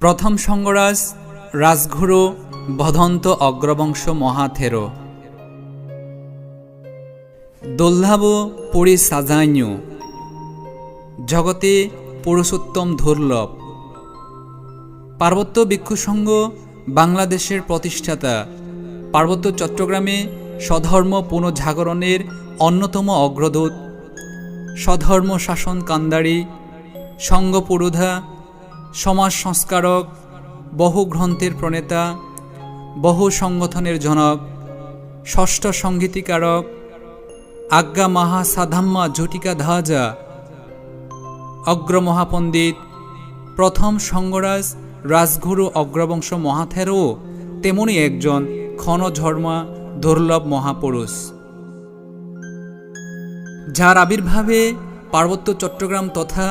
প্রথম সঙ্গরাজ রাজগুরু বধন্ত অগ্রবংশ মহাথেরো। দোল্লাবু পুরী সাজাইনু। জগতে পুরুষোত্তম দুর্লভ পার্বত্য ভিক্ষু বাংলাদেশের প্রতিষ্ঠাতা। পার্বত্য চট্টগ্রামে স্বধর্ম পুনঃজাগরণের অন্যতম অগ্রদূত। স্বধর্ম শাসন কান্দারি সংঘ পুরোধা সমাজ সংস্কারক বহু গ্রন্থের প্রণেতা, বহু সংগঠনের জনক, ষষ্ঠ সংগীতিকারক, আজ্ঞা মাহা সাধাম্মা ঝটিকা ধাজা, অগ্রমহাপণ্ডিত, প্রথম সঙ্গরাজ রাজগুরু অগ্রবংশ মহাথেরও তেমনি একজন ক্ষণঝর্মা দুর্লভ মহাপুরুষ। যার আবির্ভাবে পার্বত্য চট্টগ্রাম তথা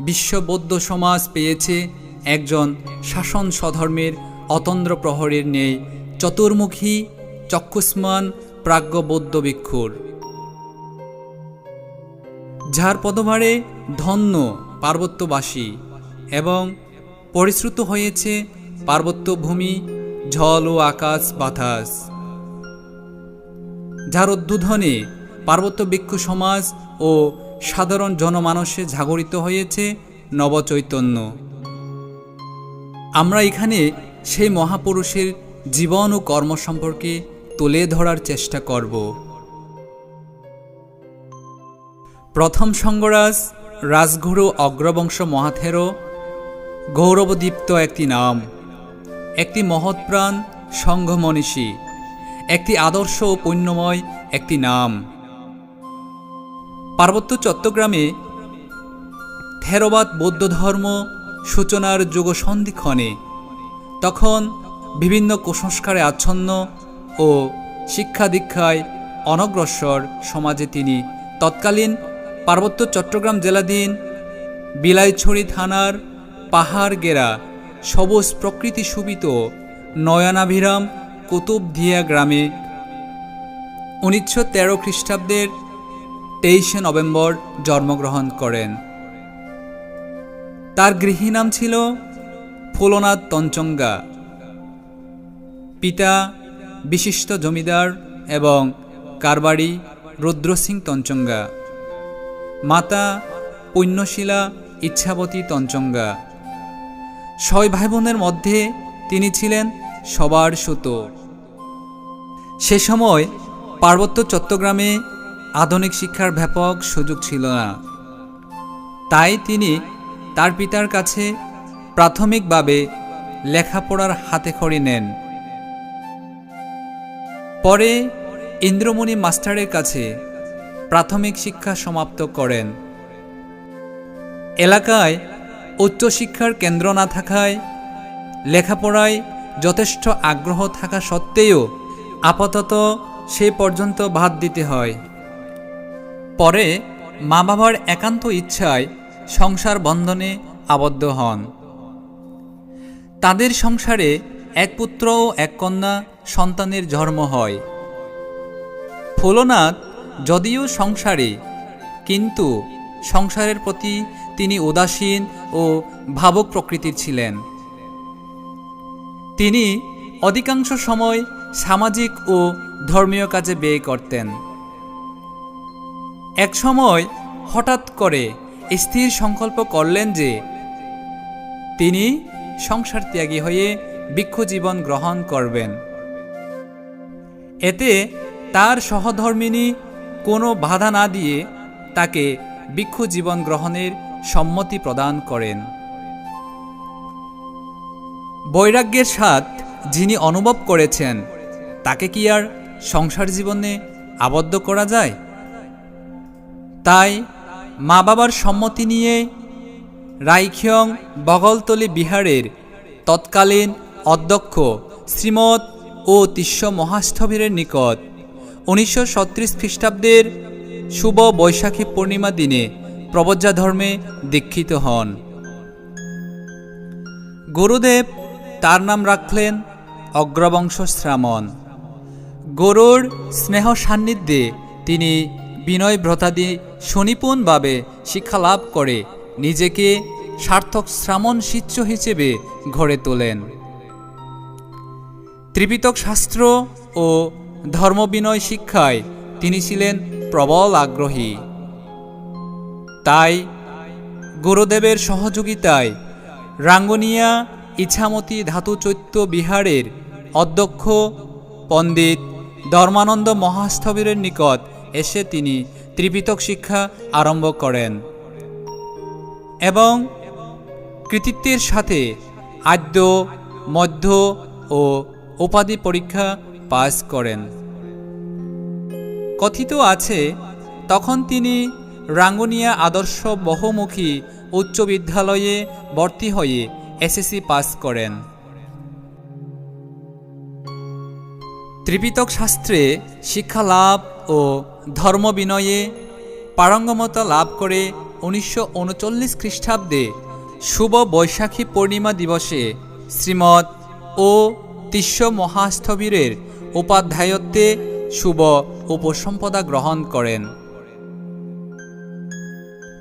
বিশ্ব বৌদ্ধ সমাজ পেয়েছে একজন শাসন স্বধর্মের অতন্দ্র প্রহরের নেই চতুর্মুখী চক্ষুষ্মান প্রাজ্ঞ বৌদ্ধ ভিক্ষুর। যার পদভারে ধন্য পার্বত্যবাসী এবং পরিশ্রুত হয়েছে পার্বত্য ভূমি জল ও আকাশ বাতাস। যার উদ্বোধনে পার্বত্য ভিক্ষু সমাজ ও সাধারণ জনমানসে জাগরিত হয়েছে নবচৈতন্য। আমরা এখানে সেই মহাপুরুষের জীবন ও কর্ম সম্পর্কে তুলে ধরার চেষ্টা করব। প্রথম সঙ্গরাজ রাজগুরু অগ্রবংশ মহাথেরো গৌরবদীপ্ত একটি নাম। একটি মহৎপ্রাণ সংঘ মনীষী একটি আদর্শ ও পুণ্যময় একটি নাম। পার্বত্য চট্টগ্রামে থেরবাদ বৌদ্ধ ধর্ম সূচনার যুগ সন্ধিক্ষণে তখন বিভিন্ন কুসংস্কারে আচ্ছন্ন ও শিক্ষা দীক্ষায় অনগ্রসর সমাজে তিনি তৎকালীন পার্বত্য চট্টগ্রাম জেলাধীন বিলাইছড়ি থানার পাহাড় গেরা সবুজ প্রকৃতি সুবিত নয়নাভিরাম কুতুবধিয়া গ্রামে উনিশশো তেরো খ্রিস্টাব্দের তেইশে নভেম্বর জন্মগ্রহণ করেন। তার গৃহী নাম ছিল ফুলনাথ তঞ্চঙ্গা। পিতা বিশিষ্ট জমিদার এবং কারবারি রুদ্র সিং তঞ্চঙ্গা। মাতা পুণ্যশীলা ইচ্ছাবতী তঞ্চঙ্গা। ছয় ভাই বোনের মধ্যে তিনি ছিলেন সবার সুতো। সে সময় পার্বত্য চট্টগ্রামে আধুনিক শিক্ষার ব্যাপক সুযোগ ছিল না। তাই তিনি তার পিতার কাছে প্রাথমিকভাবে লেখাপড়ার হাতে খড়ি নেন। পরে ইন্দ্রমণি মাস্টারের কাছে প্রাথমিক শিক্ষা সমাপ্ত করেন। এলাকায় উচ্চশিক্ষার কেন্দ্র না থাকায় লেখাপড়ায় যথেষ্ট আগ্রহ থাকা সত্ত্বেও আপাতত সে পর্যন্ত ভাত দিতে হয়। পরে মা বাবার একান্ত ইচ্ছায় সংসার বন্ধনে আবদ্ধ হন। তাদের সংসারে এক পুত্র ও এক কন্যা সন্তানের জন্ম হয়। ফুলনাথ যদিও সংসারে, কিন্তু সংসারের প্রতি তিনি উদাসীন ও ভাবক প্রকৃতির ছিলেন। তিনি অধিকাংশ সময় সামাজিক ও ধর্মীয় কাজে ব্যয় করতেন। এক সময় হঠাৎ করে স্থির সংকল্প করলেন যে তিনি সংসার ত্যাগী হয়ে ভিক্ষু জীবন গ্রহণ করবেন। এতে তার সহধর্মিনী কোনো বাধা না দিয়ে তাকে ভিক্ষু জীবন গ্রহণের সম্মতি প্রদান করেন। বৈরাগ্যের স্বাদ যিনি অনুভব করেছেন, তাকে কি আর সংসার জীবনে আবদ্ধ করা যায়? তাই মা বাবার সম্মতি নিয়ে রাইখিয়ং বগলতলি বিহারের তৎকালীন অধ্যক্ষ শ্রীমৎ ও তিস্য মহাস্থবিরের নিকট উনিশশো সত্রিশ খ্রিস্টাব্দের শুভ বৈশাখী পূর্ণিমা দিনে প্রবজ্জা ধর্মে দীক্ষিত হন। গুরুদেব তার নাম রাখলেন অগ্রবংশ শ্রামণ। গরুর স্নেহ সান্নিধ্যে তিনি বিনয় ব্রতাদি সুনিপুণভাবে শিক্ষা লাভ করে নিজেকে সার্থক শ্রামণ শিষ্য হিসেবে গড়ে তোলেন। ত্রিপিতক শাস্ত্র ও ধর্মবিনয় শিক্ষায় তিনি ছিলেন প্রবল আগ্রহী। তাই গুরুদেবের সহযোগিতায় রাঙ্গনিয়া ইছামতি ধাতুচৈত্য বিহারের অধ্যক্ষ পণ্ডিত ধর্মানন্দ মহাস্থবিরের নিকট এসে তিনি ত্রিপিতক শিক্ষা আরম্ভ করেন এবং কৃতিত্বের সাথে আদ্য, মধ্য ও উপাধি পরীক্ষা পাস করেন। কথিত আছে, তখন তিনি রাঙ্গুনিয়া আদর্শ বহুমুখী উচ্চ বিদ্যালয়ে ভর্তি হয়ে এসএসসি পাস করেন। ত্রিপিতক শাস্ত্রে শিক্ষা লাভ ও ধর্ম বিনয়ে পারঙ্গমতা লাভ করে উনিশশো উনচল্লিশ খ্রিস্টাব্দে শুভ বৈশাখী পূর্ণিমা দিবসে শ্রীমৎ ও তিস্য মহাস্থবিরের উপাধ্যায়ত্বে শুভ উপসম্পদা গ্রহণ করেন।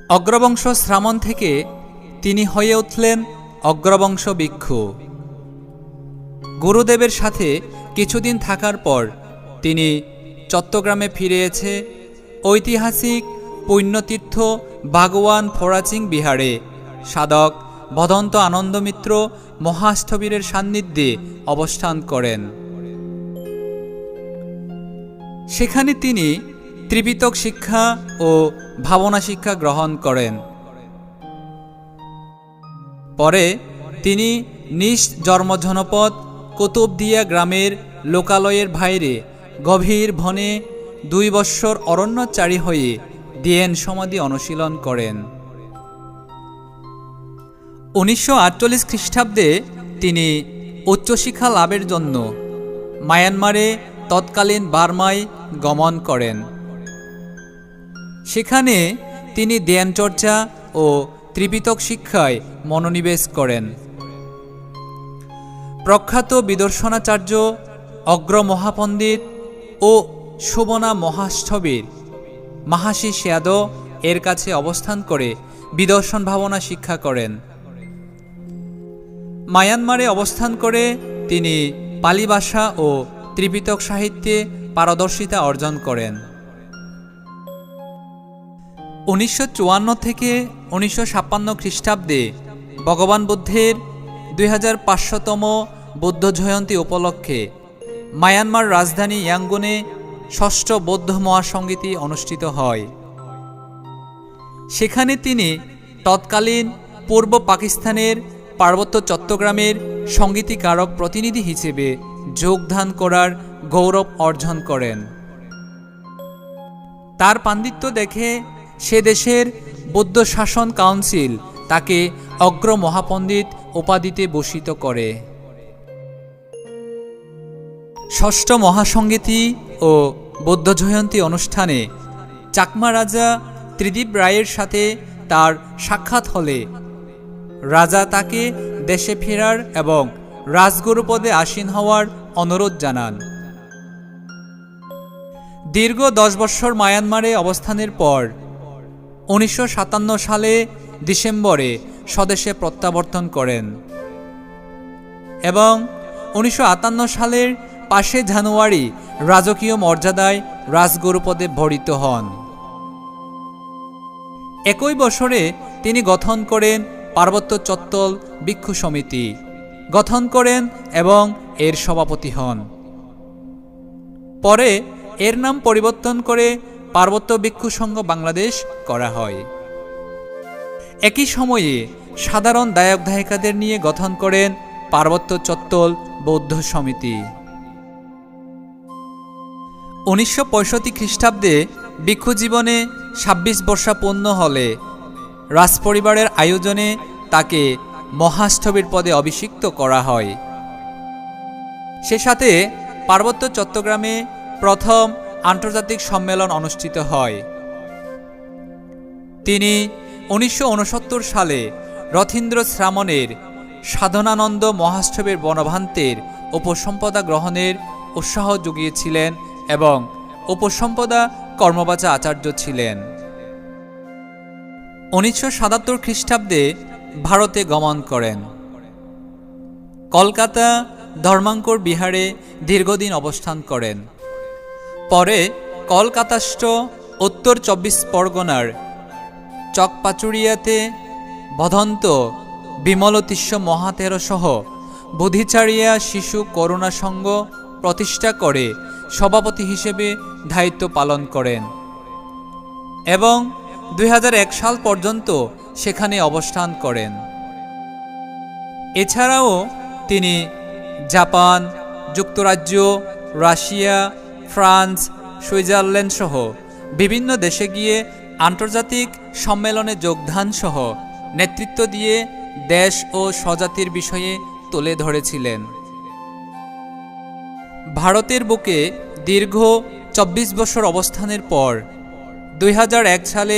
অগ্রবংশ শ্রামণ থেকে তিনি হয়ে উঠলেন অগ্রবংশ ভিক্ষু। গুরুদেবের সাথে কিছুদিন থাকার পর তিনি চট্টগ্রামে ফিরে এসে ঐতিহাসিক পুণ্যতীর্থ বাগওয়ান ফরাচিং বিহারে। সাধক ভদন্ত আনন্দমিত্র মহাস্থবিরের সান্নিধ্যে অবস্থান করেন। সেখানে তিনি ত্রিপিতক শিক্ষা ও ভাবনা শিক্ষা গ্রহণ করেন। পরে তিনি নিজ জন্মজনপদ কুতুবদিয়া গ্রামের লোকালয়ের বাইরে গভীর ভনে দুই বৎসর অরণ্যচারী হয়ে দিয়েন সমাধি অনুশীলন করেন। উনিশশো আটচল্লিশ খ্রিস্টাব্দে তিনি উচ্চশিক্ষা লাভের জন্য মায়ানমারে তৎকালীন বার্মায় গমন করেন। সেখানে তিনি ধ্যানচর্চা ও ত্রিপিতক শিক্ষায় মনোনিবেশ করেন। প্রখ্যাত বিদর্শনাচার্য অগ্র মহাপণ্ডিত ও শোভনা মহাস্থবীর। মাহাসি শ্যাদ এর কাছে অবস্থান করে বিদর্শন ভাবনা শিক্ষা করেন। মায়ানমারে অবস্থান করে তিনি পালি ভাষা ও ত্রিপিতক সাহিত্যে পারদর্শিতা অর্জন করেন। উনিশশো চুয়ান্ন থেকে উনিশশো ছাপ্পান্ন খ্রিস্টাব্দে ভগবান বুদ্ধের দুই হাজার পাঁচশোতম বৌদ্ধ জয়ন্তী উপলক্ষে মায়ানমার রাজধানী ইয়াঙ্গুনে ষষ্ঠ বৌদ্ধ মহাসঙ্গীতি অনুষ্ঠিত হয়। সেখানে তিনি তৎকালীন পূর্ব পাকিস্তানের পার্বত্য চট্টগ্রামের সঙ্গীতিকারক প্রতিনিধি হিসেবে যোগদান করার গৌরব অর্জন করেন। তার পাণ্ডিত্য দেখে সে দেশের বৌদ্ধ শাসন কাউন্সিল তাকে অগ্র মহাপণ্ডিত উপাধিতে ভূষিত করে। ষষ্ঠ মহাসঙ্গীতি ও বৌদ্ধ জয়ন্তী অনুষ্ঠানে চাকমা রাজা ত্রিদীপ রায়ের সাথে তার সাক্ষাৎ হলে। রাজা তাকে দেশে ফেরার এবং রাজগুরু পদে আসীন হওয়ার অনুরোধ জানান। দীর্ঘ দশ বৎসর মায়ানমারে অবস্থানের পর উনিশশো সাতান্ন সালে ডিসেম্বরে স্বদেশে প্রত্যাবর্তন করেন এবং উনিশশো আটান্ন সালের পাশে জানুয়ারি রাজকীয় মর্যাদায় রাজগুরু পদে ভরিত হন। একই বছরে তিনি গঠন করেন পার্বত্য চত্বল ভিক্ষু সমিতি। গঠন করেন এবং এর সভাপতি হন। পরে এর নাম পরিবর্তন করে পার্বত্য ভিক্ষু সংঘ বাংলাদেশ করা হয়। একই সময়ে সাধারণ দায়ক দায়িকাদের নিয়ে গঠন করেন পার্বত্য চত্বল বৌদ্ধ সমিতি। উনিশশো পঁয়ষট্টি খ্রিস্টাব্দে ভিক্ষু জীবনে ছাব্বিশ বর্ষা পূর্ণ হলে রাজপরিবারের আয়োজনে তাকে মহাস্থবির পদে অভিষিক্ত করা হয়। সে সাথে পার্বত্য চট্টগ্রামে প্রথম আন্তর্জাতিক সম্মেলন অনুষ্ঠিত হয়। তিনি উনিশশো উনসত্তর সালে রথীন্দ্র শ্রামণের সাধনানন্দ মহাষ্টবের বনভান্তের উপসম্পদা গ্রহণের উৎসাহ জুগিয়েছিলেন এবং উপসম্পদা কর্মবাচা আচার্য ছিলেন। উনিশশো সাতাত্তর খ্রিস্টাব্দে ভারতে গমন করেন। কলকাতা ধর্মাঙ্কর বিহারে দীর্ঘদিন অবস্থান করেন। পরে কলকাতাস্থ উত্তর চব্বিশ পরগনার চকপাচুরিয়াতে বধন্ত বিমলতিস্য মহাতের সহ বুধিচারিয়া শিশু করুণা প্রতিষ্ঠা করে সভাপতি হিসেবে দায়িত্ব পালন করেন এবং দু হাজার এক সাল পর্যন্ত সেখানে অবস্থান করেন। এছাড়াও তিনি জাপান, যুক্তরাজ্য, রাশিয়া, ফ্রান্স সুইজারল্যান্ড সহ বিভিন্ন দেশে গিয়ে আন্তর্জাতিক সম্মেলনে যোগদান সহ নেতৃত্ব দিয়ে দেশ ও স্বজাতির বিষয়ে তুলে ধরেছিলেন। ভারতের বুকে দীর্ঘ চব্বিশ বছর অবস্থানের পর দু হাজার এক সালে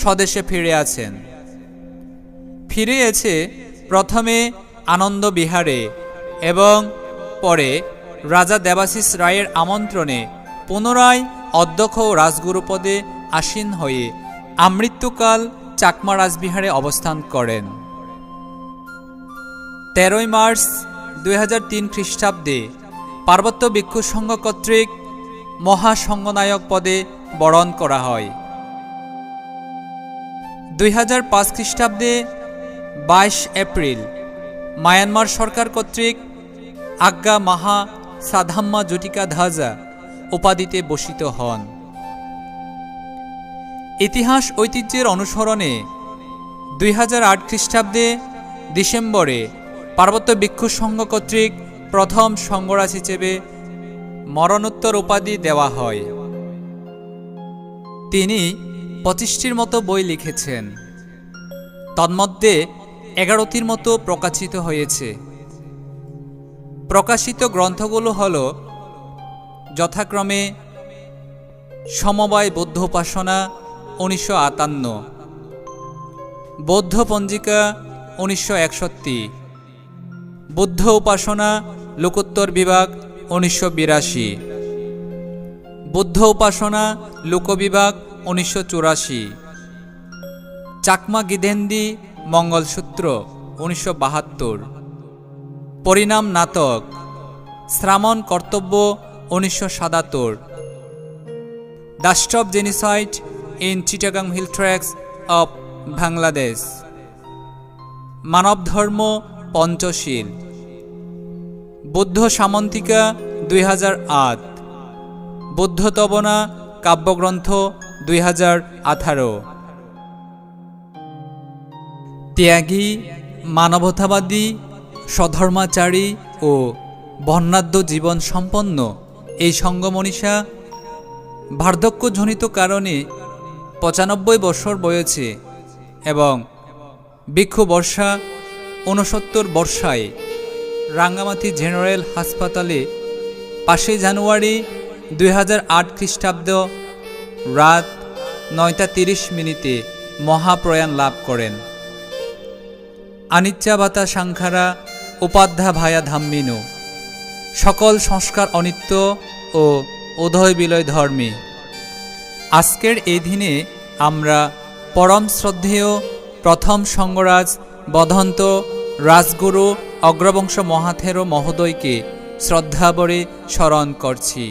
স্বদেশে ফিরে আছেন। ফিরে এসে প্রথমে আনন্দ বিহারে এবং পরে রাজা দেবাশিস রায়ের আমন্ত্রণে পুনরায় অধ্যক্ষ ও রাজগুরু পদে আসীন হয়ে আমৃত্যুকাল চাকমা রাজবিহারে অবস্থান করেন। তেরোই মার্চ দু হাজার তিন খ্রিস্টাব্দে পার্বত্য ভিক্ষু সংঘ কর্তৃক মহাসংঘনায়ক পদে বরণ করা হয়। দুই হাজার পাঁচ খ্রিস্টাব্দে বাইশ এপ্রিল মায়ানমার সরকার কর্তৃক আজ্ঞা মাহা সাধাম্মা জুটিকা ধাজা উপাধিতে বসিত হন। ইতিহাস ঐতিহ্যের অনুসরণে দুই হাজার আট খ্রিস্টাব্দে ডিসেম্বরে পার্বত্য ভিক্ষু সংঘ কর্তৃক প্রথম সংগরাজ হিসেবে মরণোত্তর উপাধি দেওয়া হয়। তিনি পঁচিশটির মতো বই লিখেছেন। তন্মধ্যে এগারোটির মতো প্রকাশিত হয়েছে। প্রকাশিত গ্রন্থগুলো হল যথাক্রমে সমবায় বৌদ্ধ উপাসনা উনিশশো আটান্ন, বৌদ্ধ পঞ্জিকা উনিশশো একষট্টি, বুদ্ধ উপাসনা লোকোত্তর বিভাগ উনিশশো বিরাশি। বুদ্ধ উপাসনা লোকবিভাগ উনিশশো চুরাশি। চাকমা গিধেন্দি মঙ্গলসূত্র উনিশশো বাহাত্তর। পরিণাম নাটক শ্রামণ কর্তব্য উনিশশো সাতাত্তর। The stop genocide in Chittagong hill tracts of Bangladesh. মানবধর্ম পঞ্চশীল। বুদ্ধ সামন্তিকা দুই হাজার আট। বুদ্ধতবনা কাব্যগ্রন্থ দুই হাজার আঠারো। ত্যাগী, মানবতাবাদী সধর্মাচারী ও বর্ণাঢ্য জীবন সম্পন্ন এই সঙ্গমনীষা বার্ধক্যজনিত কারণে পঁচানব্বই বছর বয়সে এবং ভিক্ষু বর্ষা ঊনসত্তর বর্ষায় রাঙ্গামাটি জেনারেল হাসপাতালে পাঁচই জানুয়ারি দুই হাজার আট খ্রিস্টাব্দ রাত নয়টা তিরিশ মিনিটে মহাপ্রয়াণ লাভ করেন। আনিচ্চাবাতা সাংখারা, উপাধ্যা ভায়া ধাম্মিনু। সকল সংস্কার অনিত্য ও উদয় বিলয় ধর্মী। আজকের এই দিনে আমরা পরম শ্রদ্ধেয় প্রথম সঙ্গরাজ বধন্ত রাজগুরু অগ্রবংশ মহাথেরো মহোদয়কে শ্রদ্ধাবরে স্মরণ করছি।